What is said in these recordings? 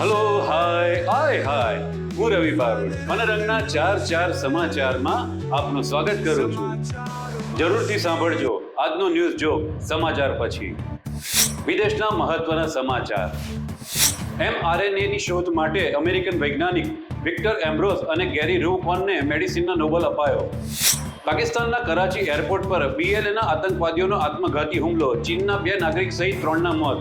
Hello hi હાય હાય હું રવિ બારોટ મનરંગના ચાર ચાર સમાચારમાં આપનું સ્વાગત કરું છું. જરૂરથી સાંભળજો આજનો ન્યૂઝ જો સમાચાર પછી. વિદેશના મહત્વના સમાચાર. એમઆરએનએની શોધ માટે અમેરિકન વૈજ્ઞાનિક વિક્ટર એમ્બ્રોસ અને ગેરી રૂકોનને મેડિસિનના નોબલ અપાયો. પાકિસ્તાનના કરાચી એરપોર્ટ પર બીએલએના આતંકવાદીઓનો આત્મઘાતી હુમલો, ચીનના બે નાગરિક સહિત ત્રણના મોત.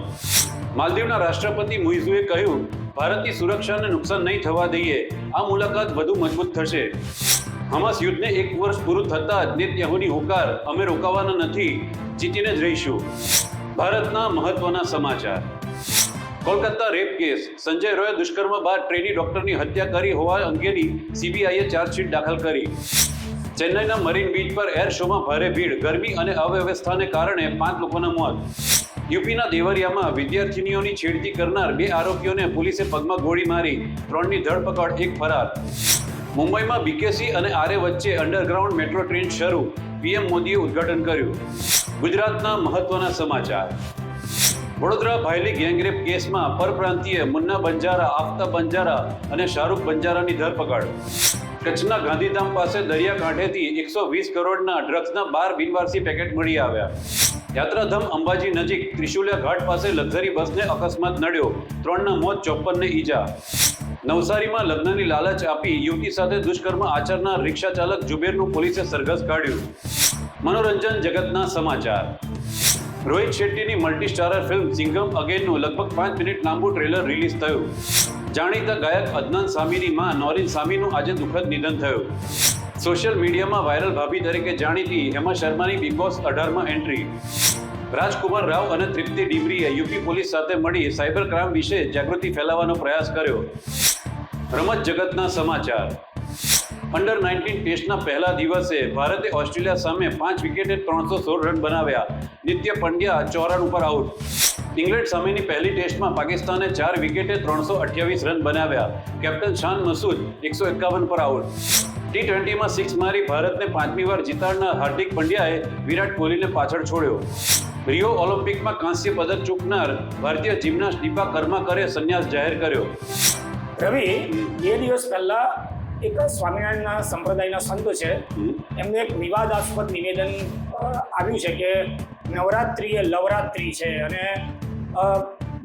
માલદીવના રાષ્ટ્રપતિ મુઇઝુએ કહ્યું, ભારતની સુરક્ષાને નુકસાન નહીં થવા દઈએ. આ મુલાકાત વધુ મજબૂત થશે. હમાસ યુદ્ધને એક વર્ષ પૂરું થતાં નેતન્યાહુની હુકાર અમે રોકાવાના નથી, જીતીને જ રહીશું. ભારતના મહત્વના સમાચાર. Kolkata rape case. Sanjay Roy દુષ્કર્મ બાદ ટ્રેની ડોક્ટરની હત્યા કરી હોવા અંગેની સીબીઆઈએ ચાર્જશીટ દાખલ કરી. ચેન્નઈના મરીન બીચ પર એર શોમાં ભારે ભીડ, ગરમી અને અવ્યવસ્થાને કારણે પાંચ લોકોના મોત. યુપીના દેવરિયામાં વિદ્યાર્થિનીઓની છેડતી કરનાર બે આરોપીઓને પોલીસે પગમાં ગોળી મારી ત્રણની ધરપકડ, એક ફરાર. મુંબઈમાં બીકેસી અને આરે વચ્ચે અંડરગ્રાઉન્ડ મેટ્રો ટ્રેન શરૂ. પીએમ મોદીએ ઉદ્ઘાટન કર્યું. ગુજરાતના મહત્વના સમાચાર. વડોદરા ભાયલી ગેંગરેપ કેસમાં પરપ્રાંતીય મુન્ના બંજારા, આફતા બંજારા અને શાહરૂખ બંજારાની ધરપકડ. કચ્છના ગાંધીધામ પાસે દરિયાકાંઠેથી એકસો વીસ કરોડના ડ્રગ્સના બાર બિનવારસી પેકેટ મળી આવ્યા. યાત્રાધામ અંબાજી નજીક ત્રિશુલિયા ઘાટ પાસે લક્ઝરી બસને અકસ્માત નડ્યો. ત્રણના મોત, ચોપ્પનને ઈજા. નવસારીમાં લગ્નની લાલચ આપી યુવતી સાથે દુષ્કર્મ આચરનાર રિક્ષા ચાલક જુબેરનું પોલીસે સરઘસ કાઢ્યું. મનોરંજન જગતના સમાચાર. રોહિત શેટ્ટીની મલ્ટી સ્ટારર ફિલ્મ સિંઘમ અગેનનું લગભગ પાંચ મિનિટ લાંબુ ટ્રેલર રિલીઝ થયું. જાણીતા ગાયક અદનાન સામીની માં નોરીન સામીનું આજે દુઃખદ નિધન થયું. સોશિયલ મીડિયામાં વાયરલ ભાભી તરીકે જાણીતી હેમા શર્માની બિગ બોસ અઢારમાં એન્ટ્રી. રાજકુમાર રાવ અને તૃપ્તિ ડિમરીએ યુપી પોલીસ સાથે મળી સાયબર ક્રાઇમ વિશે જાગૃતિ ફેલાવવાનો પ્રયાસ કર્યો. રમત જગતના સમાચાર. અંડર નાઇન્ટીન ટેસ્ટના પહેલા દિવસે ભારતે ઓસ્ટ્રેલિયા સામે પાંચ વિકેટે ત્રણસો સોળ રન બનાવ્યા. નિત્ય પંડ્યા ચોરાણ ઉપર આઉટ. ઇંગ્લેન્ડ સામેની પહેલી ટેસ્ટમાં પાકિસ્તાને ચાર વિકેટે ત્રણસો અઠ્યાવીસ રન બનાવ્યા. કેપ્ટન શાન મસૂદ એકસો એકાવન પર આઉટ. ટી ટ્વેન્ટીમાં સિક્સ મારી ભારતને પાંચમી વાર જીતાડનાર હાર્દિક પંડ્યાએ વિરાટ કોહલીને પાછળ છોડ્યો. રિયો ઓલિમ્પિકમાં કાંસ્ય પદક ચૂકનાર ભારતીય જિમ્નાસ્ટ દીપા કર્માકરે સંન્યાસ જાહેર કર્યો. રવિ બે દિવસ પહેલા એક સ્વામિનારાયણના સંપ્રદાયના સંત છે એમને એક વિવાદાસ્પદ નિવેદન આવ્યું છે કે નવરાત્રિ એ લવરાત્રિ છે અને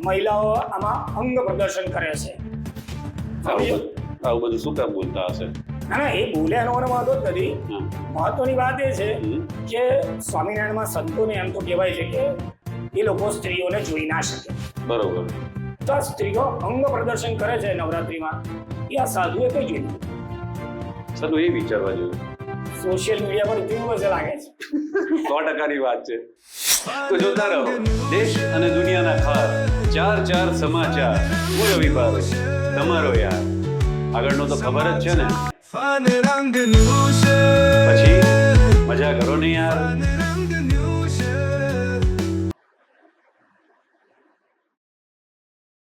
મહિલાઓ આમાં અંગ પ્રદર્શન કરે છે. આવું બધું આવું બધું શું કામ બોલતા હશે? ના ના એ બોલ્યા એનો મને વાંધો જ નથી. મહત્વની વાત એ છે. કે સ્વામિનારાયણમાં સંતોને એમ તો કહેવાય છે કે એ લોકો સ્ત્રીઓને જોઈ ના શકે. બરોબર. તો આ સ્ત્રીઓ અંગ પ્રદર્શન કરે છે નવરાત્રિમાં. એ આ સાધુએ કઈ જોયું સાધુ એ વિચારવા જોઈએ સોશિયલ મીડિયા પર કેવું હશે લાગે છે? સો ટકાની વાત છે. તો જોતા રહો. દેશ અને દુનિયાના ખાસ ચાર ચાર સમાચાર. હું રવિ. તમારો યાર. આગળનો તો ખબર જ છે ને. ફન છે. પછી? મજા કરો ને યાર.